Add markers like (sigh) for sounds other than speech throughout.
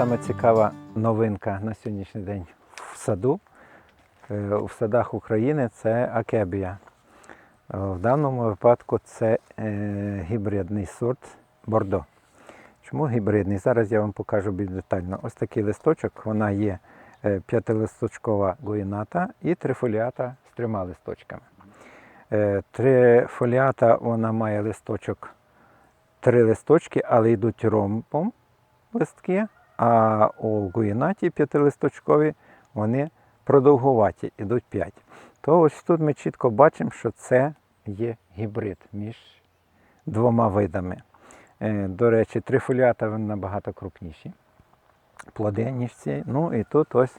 саме цікава новинка на сьогоднішній день в саду. Е, У садах України це акебія. Е, В даному випадку це е, гібридний сорт Бордо. Чому гібридний? Зараз я вам покажу більш детально. Ось такий листочок, вона є е, п'ятилисточкова гуїната і трифоліата з трьома листочками. Е, Трифоліата вона має листочок, три листочки, але йдуть ромбом листки, а у гуїнаті п'ятилисточкові вони продовгуваті, йдуть 5. То ось тут ми чітко бачимо, що це є гібрид між двома видами. Е, До речі, трифоліата набагато крупніші плоди, ніж ці. Ну і тут ось,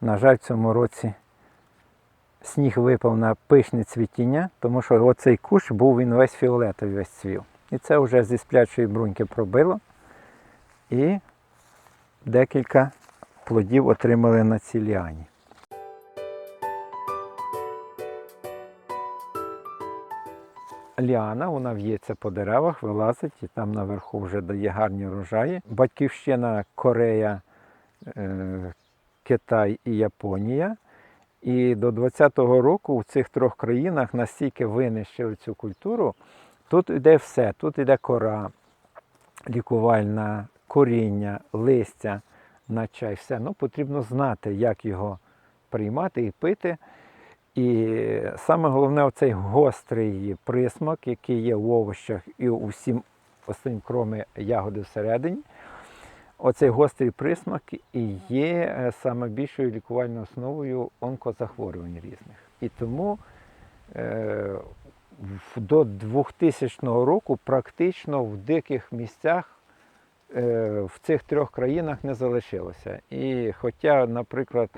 на жаль, в цьому році сніг випав на пишне цвітіння, тому що оцей кущ був він весь фіолетовий, весь цвів. І це вже зі сплячої бруньки пробило. І декілька плодів отримали на цій ліані. Ліана, вона в'ється по деревах, вилазить і там наверху вже дає гарні врожаї. Батьківщина Корея, е, Китай і Японія. І до 20-го року в цих трьох країнах настільки винищили цю культуру, тут йде все. Тут йде кора, лікувальна, коріння, листя на чай. Все. Ну, потрібно знати, як його приймати і пити. І саме головне оцей гострий присмак, який є в овощах і у всім останнім, кроме ягоди всередині. Оцей гострий присмак і є е, саме більшою лікувальною основою онкозахворювань різних. І тому е, до 2000 року практично в диких місцях в цих трьох країнах не залишилося. І хоча, наприклад,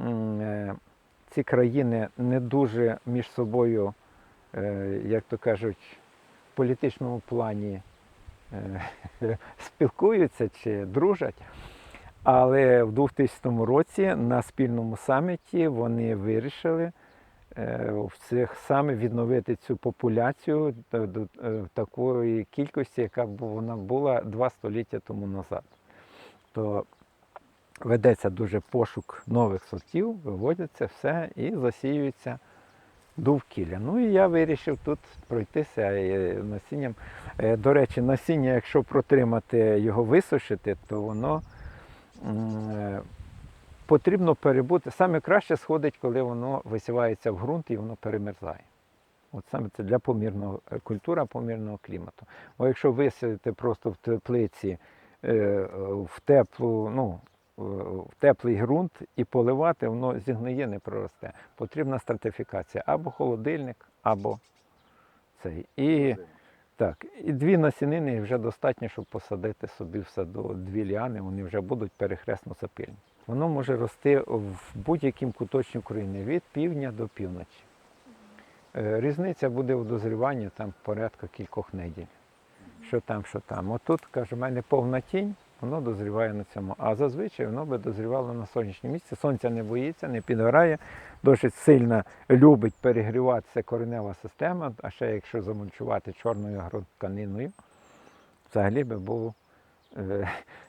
е, ці країни не дуже між собою, е, як то кажуть, в політичному плані е, (laughs) спілкуються чи дружать. Але в 2000 році на спільному саміті вони вирішили е, в цих саме відновити цю популяцію до, е, такої кількості, яка б вона була два століття тому назад. То ведеться дуже пошук нових сортів, виводяться все і засіюється довкілля. Ну і я вирішив тут пройтися е, насінням. Е, До речі, насіння, якщо протримати його висушити, то воно е, потрібно перебути. Саме краще сходить, коли воно висівається в ґрунт і воно перемерзає. От саме це для помірного е, культура помірного клімату. Бо якщо висадити просто в теплиці е, е, в теплу, ну, в теплий ґрунт і поливати, воно зігниє, не проросте. Потрібна стратифікація або холодильник, або цей. І, так, і дві насінини вже достатньо, щоб посадити собі в саду дві ліани, вони вже будуть перехресно запильні. Воно може рости в будь-якому куточку України від півдня до півночі. Е, Різниця буде у дозріванні там порядка кількох неділь. Що там, що там. Отут, каже, в мене повна тінь, воно дозріває на цьому. А зазвичай воно би дозрівало на сонячному місці. Сонця не боїться, не підгорає, досить сильно любить перегріватися коренева система, а ще якщо замульчувати чорною агротканиною, взагалі би був е,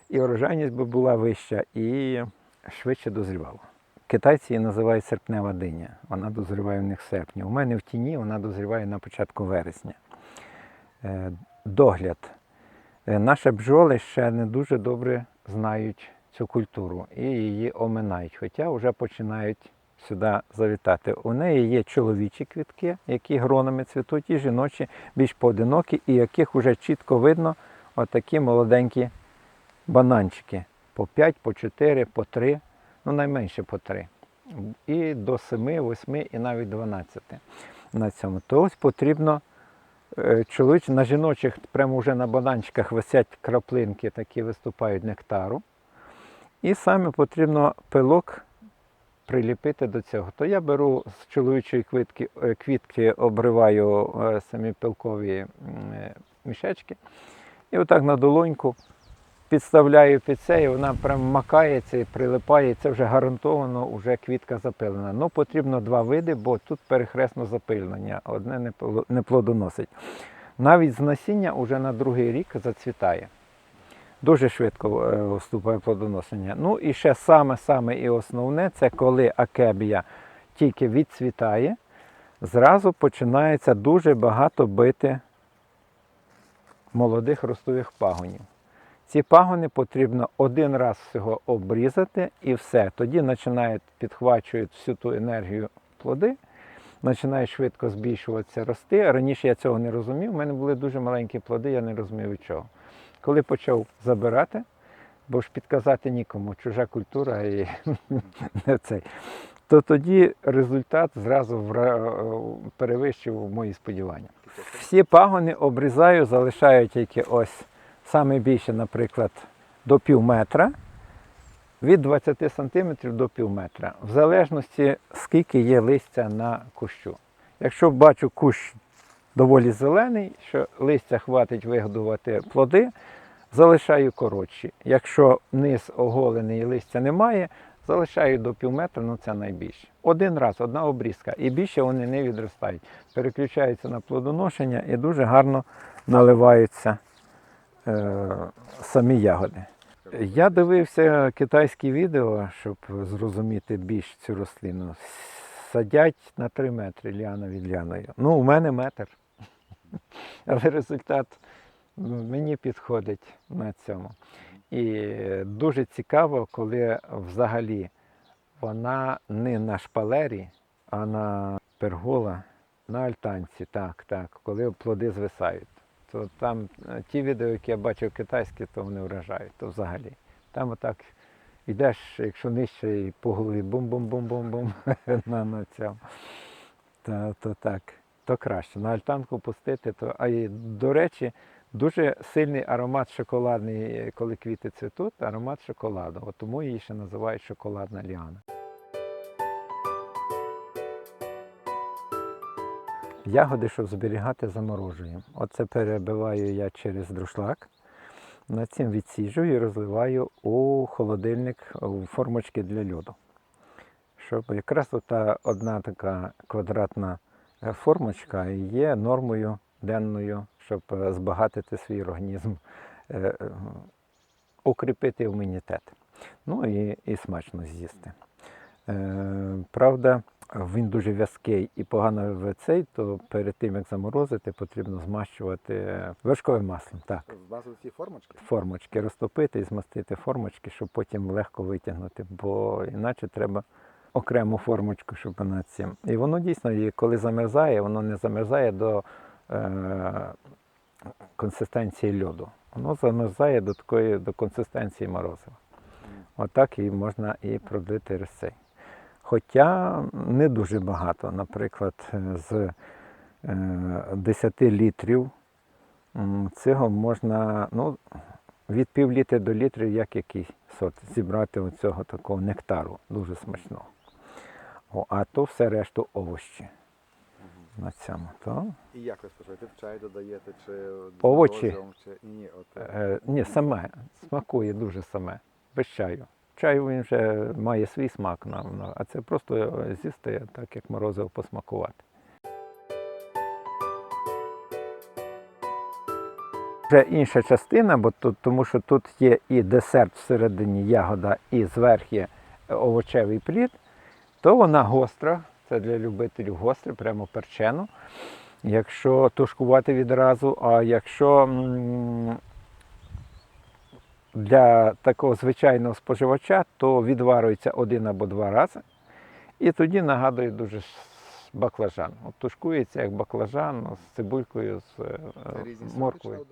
і урожайність би була вища, і швидше дозрівало. Китайці її називають серпнева диня. Вона дозріває в них в серпні. У мене в тіні вона дозріває на початку вересня. Е, Догляд. Е, Наші бджоли ще не дуже добре знають цю культуру і її оминають, хоча вже починають сюди завітати. У неї є чоловічі квітки, які гронами цвітуть, і жіночі більш поодинокі, і яких вже чітко видно отакі молоденькі бананчики. По 5, по 4, по 3, ну найменше по 3. І до 7, 8 і навіть 12 на цьому. То ось потрібно е, чоловічі, на жіночих прямо вже на бананчиках висять краплинки, такі виступають нектару. І саме потрібно пилок приліпити до цього. То я беру з чоловічої квітки, е, квітки обриваю е, самі пилкові мішечки. І отак на долоньку підставляю під це, і вона прям макається і прилипає. Це вже гарантовано вже квітка запилена. Ну потрібно два види, бо тут перехресно запилення, одне не плодоносить. Навіть з насіння вже на другий рік зацвітає. дуже швидко е, вступає плодоношення. Ну і ще саме-саме і основне це коли акебія тільки відцвітає, зразу починається дуже багато бити молодих ростових пагонів. Ці пагони потрібно один раз всього обрізати і все. Тоді починають підхвачують всю ту енергію плоди, починають швидко збільшуватися, рости. Раніше я цього не розумів. У мене були дуже маленькі плоди, я не розумів від чого. Коли почав забирати, бо ж підказати нікому, чужа культура і (laughs) не цей, то тоді результат зразу перевищив мої сподівання. Всі пагони обрізаю, залишаю тільки ось саме більше, наприклад, до пів метра, від 20 см до пів метра, в залежності, скільки є листя на кущу. Якщо бачу кущ доволі зелений, що листя хватить вигодувати плоди, залишаю коротші. Якщо низ оголений і листя немає, залишаю до пів метра, ну це найбільше. Один раз, одна обрізка, і більше вони не відростають. Переключаються на плодоношення і дуже гарно наливаються самі ягоди. Я дивився китайські відео, щоб зрозуміти більш цю рослину. Садять на 3 метри ліана від ліаною. Ну, у мене метр. (laughs) Але результат мені підходить на цьому. І дуже цікаво, коли взагалі вона не на шпалері, а на пергола, на альтанці, так, так, коли плоди звисають. То там е, ті відео, які я бачив китайські, то вони вражають, то взагалі. Там отак йдеш, якщо нижче, і по голові бум-бум-бум-бум-бум (laughs) на, на цьому. То, то так, то краще. На альтанку пустити, то. А і, до речі, дуже сильний аромат шоколадний, коли квіти цвітуть, аромат шоколаду. От тому її ще називають шоколадна ліана. Ягоди, щоб зберігати, заморожуємо. Оце перебиваю я через друшлак. На цим відсіжую і розливаю у холодильник у формочки для льоду. Щоб якраз та одна така квадратна е, формочка є нормою денною, щоб е, збагатити свій організм, е, укріпити імунітет. Ну і, і смачно з'їсти. Правда, він дуже в'язкий і погано в цей, то перед тим як заморозити, потрібно змащувати вершковим маслом. Так, Змазали ці формочки? формочки розтопити і змастити формочки, щоб потім легко витягнути, бо іначе треба окрему формочку, щоб вона цим. І воно дійсно, і коли замерзає, воно не замерзає до е, консистенції льоду. Воно замерзає до такої до консистенції морозива. Отак і можна і продлити рецей. Хоча не дуже багато. Наприклад, з е, 10 літрів цього можна ну, від пів літри до літрів, як який сорт, зібрати оцього такого нектару, дуже смачного. О, а то все решту овощі на цьому. То, І як ви споживаєте? В чай додаєте чи Овочі. морозивом, чи ні, от е, е, ні, саме, смакує дуже саме, без чаю. Чай він вже має свій смак, а це просто е, з'їсти, так як морозиво посмакувати. Вже інша частина, бо тут, тому що тут є і десерт всередині ягода, і зверху є овочевий плід, то вона гостра, це для любителів гостре, прямо перчену. Якщо тушкувати відразу, а якщо для такого звичайного споживача, то відварюється один або два рази. І тоді нагадує дуже баклажан. От тушкується як баклажан з цибулькою, з е, морквою.